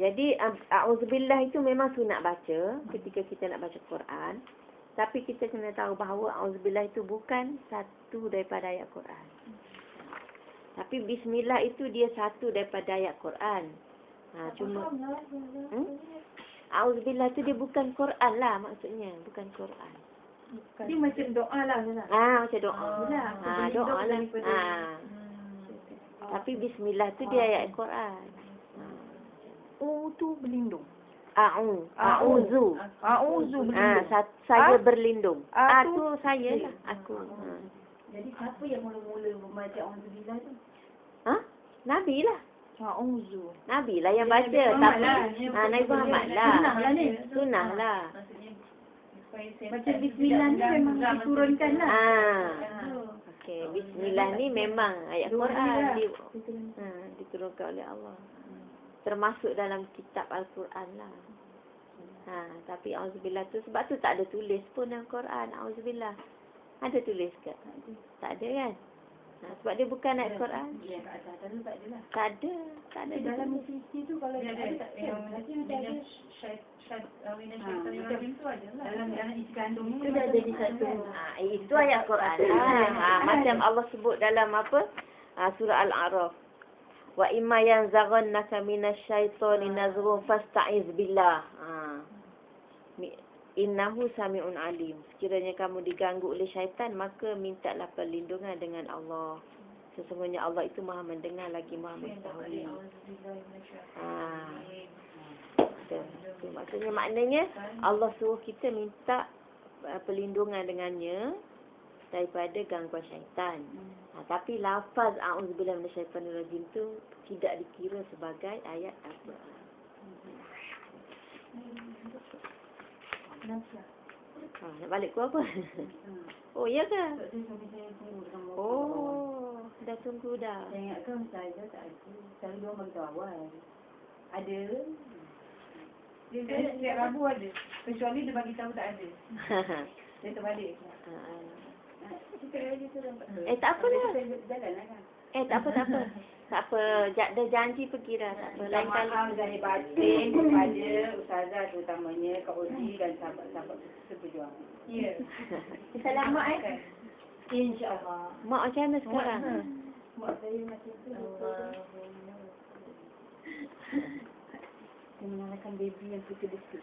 A'udzubillah itu memang sunat baca ketika kita nak baca Quran. Tapi kita kena tahu bahawa A'udzubillah itu bukan satu daripada ayat Quran. Tapi Bismillah itu dia satu daripada ayat Quran. Ha, cuma hmm? A'udzubillah itu dia bukan Quran lah maksudnya. Bukan Quran. Dia macam doa lah. Ah, macam doa. lah. Ah, doa lah. Ah. Tapi Bismillah tu dia ayat Quran. Tu berlindung. A'u. A'udzu. A'udzu Ah, berlindung. sa- saya Ah? berlindung. Ah, Ah, tu- tu saya lah. Aku. Ha. Jadi siapa yang mula-mula membaca Alhamdulillah tu? Ha? Nabi lah. A'udzu. Nabi lah yang baca. Nabi Tapi, Muhammad lah. ah, Nabi Muhammad lah. Sunnah lah ni. Sunnah lah. Baca Bismillah ni memang diturunkan lah. Ah. Okey, Bismillah ni memang ayat Quran. lah. Di, ha, diturunkan oleh Allah. Termasuk dalam kitab Al-Quran lah. Ha, tapi Auzubillah tu sebab tu tak ada tulis pun dalam Quran. Auzubillah. Ada tulis ke? Tak ada kan? Ha, sebab dia bukan ayat Quran. Ya, kat atas tu tak ada lah. Tak ada. Tak ada dia dalam sisi tu kalau Dia ada ada tak yang Nanti macam ada. Dalam dalam isi kandung Itu dah jadi satu. Ha, itu ayat Quran lah. Ha, macam Allah sebut dalam apa? Ha, surah Al-A'raf. Wa imma yanzaghannaka minasyaitani nazghun fasta'iz billah. Ha. Innahu sami'un alim. Sekiranya kamu diganggu oleh syaitan, maka mintalah perlindungan dengan Allah. Sesungguhnya Allah itu maha mendengar lagi maha mengetahui. Betul. Itu maksudnya maknanya Allah suruh kita minta uh, perlindungan dengannya daripada gangguan syaitan. Ha, tapi lafaz a'udzubillah minasyaitanir rajim tu tidak dikira sebagai ayat Al-Quran. Ha, nak balik ke apa? oh, ya ke? Saya. Oh, dah tunggu dah. Saya ingatkan Ustazah tak ada. Bagi tahu awal. Ada. Dia kata setiap Rabu ada. Kecuali dia bagi tahu tak ada. Dia terbalik. Ha. Eh, tak apa lah. Lah kan. Eh, tak apa, tak apa. tak apa. Ja- Dah janji pergi dah. Tak apa. Lain kali. Maaf dari batin kepada Ustazah terutamanya Kak Ozi dan sahabat-sahabat seperjuangan. Ya. Selamat eh. InsyaAllah. Mak macam mana sekarang? Mak saya macam tu. Dia mengalahkan baby yang putih besar.